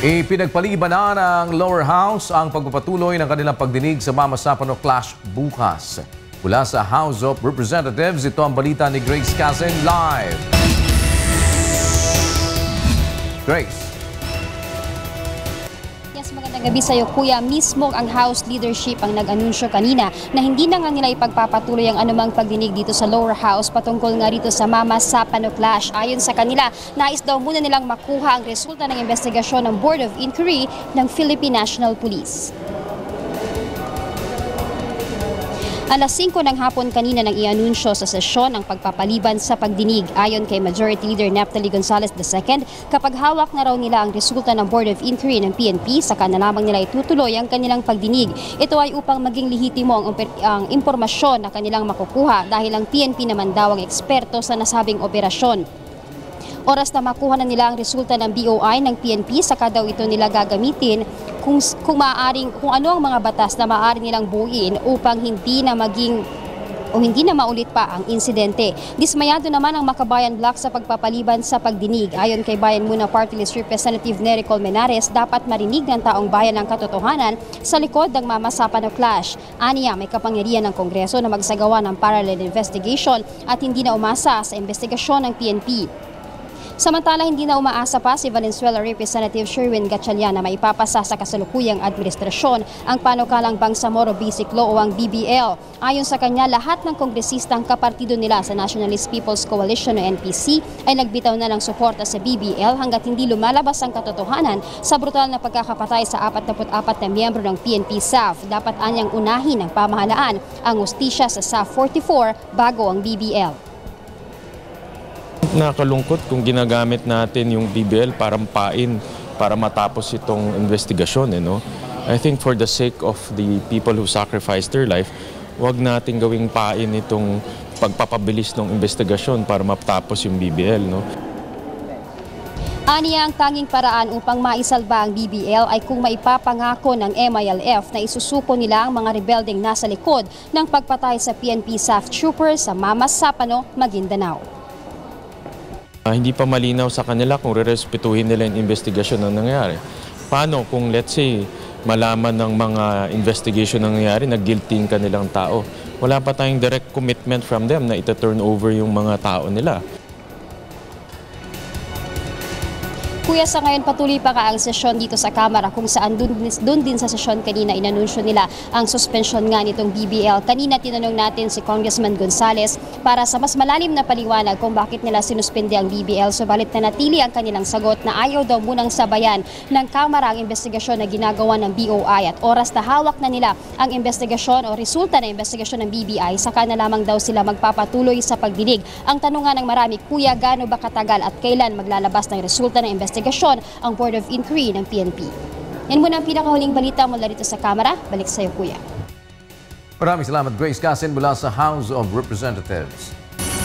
Ipinagpaliban na ng lower house ang pagpapatuloy ng kanilang pagdinig sa Mama Sapano Clash bukas. Mula sa House of Representatives, ito ang balita ni Grace Casen live. Grace. Magandang gabi sa iyo, Kuya. Mismo ang House leadership ang nag-anunsyo kanina na hindi na nga nila ipagpapatuloy ang anumang pagdinig dito sa lower house patungkol nga rito sa Mama Sapano Clash. Ayon sa kanila, nais daw muna nilang makuha ang resulta ng investigasyon ng Board of Inquiry ng Philippine National Police. Alas 5 ng hapon kanina nang ianunsyo sa sesyon ang pagpapaliban sa pagdinig ayon kay Majority Leader Naphtali Gonzales II kapag hawak na raw nila ang resulta ng Board of Inquiry ng PNP saka na lamang nila itutuloy ang kanilang pagdinig. Ito ay upang maging lehitimo ang, ang impormasyon na kanilang makukuha dahil ang PNP naman daw ang eksperto sa nasabing operasyon. Oras na makuha na nila ang resulta ng BOI ng PNP, saka daw ito nila gagamitin kung, kung maaaring, kung ano ang mga batas na maaari nilang buuin upang hindi na maging o hindi na maulit pa ang insidente. Dismayado naman ang Makabayan Block sa pagpapaliban sa pagdinig. Ayon kay Bayan Muna Party List Representative Nery Colmenares, dapat marinig ng taong bayan ang katotohanan sa likod ng mamasapan o clash. Aniya, may kapangyarihan ng Kongreso na magsagawa ng parallel investigation at hindi na umasa sa investigasyon ng PNP. Samantala, hindi na umaasa pa si Valenzuela Representative Sherwin Gatchalian na maipapasa sa kasalukuyang administrasyon ang panukalang Bangsamoro Basic Law o ang BBL. Ayon sa kanya, lahat ng kongresistang kapartido nila sa Nationalist People's Coalition o NPC ay nagbitaw na ng suporta sa BBL hanggat hindi lumalabas ang katotohanan sa brutal na pagkakapatay sa 44 na miyembro ng PNP SAF. Dapat anyang unahin ng pamahalaan ang ustisya sa SAF 44 bago ang BBL. Nakalungkot kung ginagamit natin yung BBL para pain para matapos itong investigasyon. Eh, no? I think for the sake of the people who sacrificed their life, wag natin gawing pain itong pagpapabilis ng investigasyon para matapos yung BBL. No? Aniya ang tanging paraan upang maisalba ang BBL ay kung maipapangako ng MILF na isusuko nila ang mga rebelding nasa likod ng pagpatay sa PNP SAF troopers sa Mamas Sapano, Maguindanao. Uh, hindi pa malinaw sa kanila kung rerespetuhin nila yung investigasyon na nangyari. Paano kung let's say malaman ng mga investigation na nangyari na guilty yung kanilang tao? Wala pa tayong direct commitment from them na ita-turn over yung mga tao nila. Kuya, sa ngayon patuloy pa ka ang sesyon dito sa Kamara kung saan dun, dun din sa sesyon kanina inanunsyo nila ang suspension nga nitong BBL. Kanina tinanong natin si Congressman Gonzales para sa mas malalim na paliwanag kung bakit nila sinuspende ang BBL. Subalit na natili ang kanilang sagot na ayaw daw munang sabayan ng Kamara ang investigasyon na ginagawa ng BOI at oras na hawak na nila ang investigasyon o resulta ng investigasyon ng BBI saka na lamang daw sila magpapatuloy sa pagdinig. Ang tanungan ng marami, Kuya, gaano ba katagal at kailan maglalabas ng resulta ng investigasyon investigasyon ang Board of Inquiry ng PNP. Yan muna ang pinakahuling balita mula dito sa Kamara. Balik sa iyo, Kuya. Maraming salamat, Grace Casin mula sa House of Representatives.